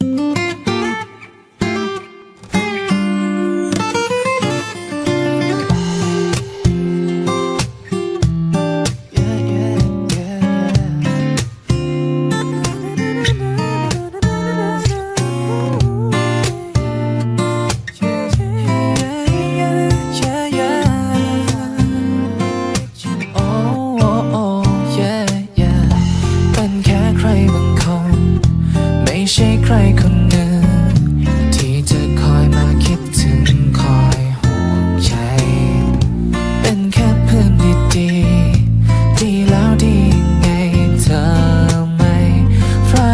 เใช่ใครคนหนึ่งที่จะคอยมาคิดถึงคอยห่วงใยเป็นแค่เพื่อนดีๆดีแล้วดีไงเธอไม่รั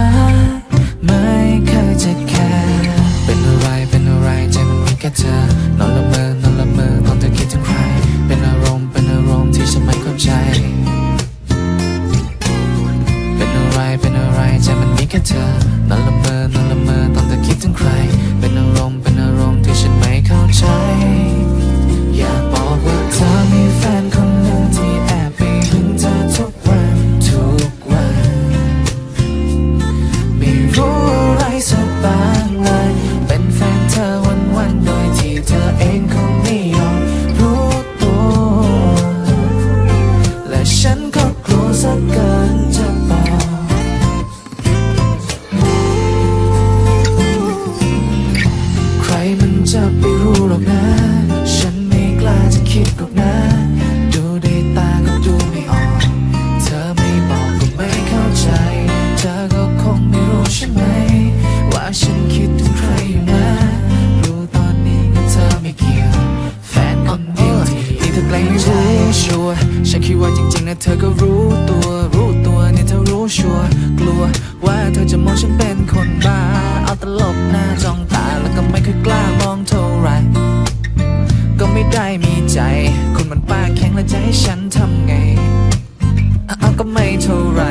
กไม่เคยจะแค่เป็นอะไรเป็นอะไรใจมันมีแค่เธอนอนละเมอนอนละเมอตอนเธอคิดถึงใคร เป็นอารมณ์เป็นอารมณ์ที่ฉันไม่เข้าใจ เป็นอะไรเป็นอะไรใจมันมีแค่เธอ นั่นละเมอนั่นละเมอตอนเธอคิดถึงใคร เธอก็รู้ตัวรู้ตัวเนี่ยเธอรู้ชัวร์กลัว ว่าเธอจะมองฉันเป็นคนบ้า เอาตลบหน้าจ้องตาแล้วก็ไม่เคยกล้ามองเท่าไหรก็ไม่ได้มีใจ คุณมันป้าแข็งและจะให้ฉันทำไงเอาก็ไม่เท่าไหร่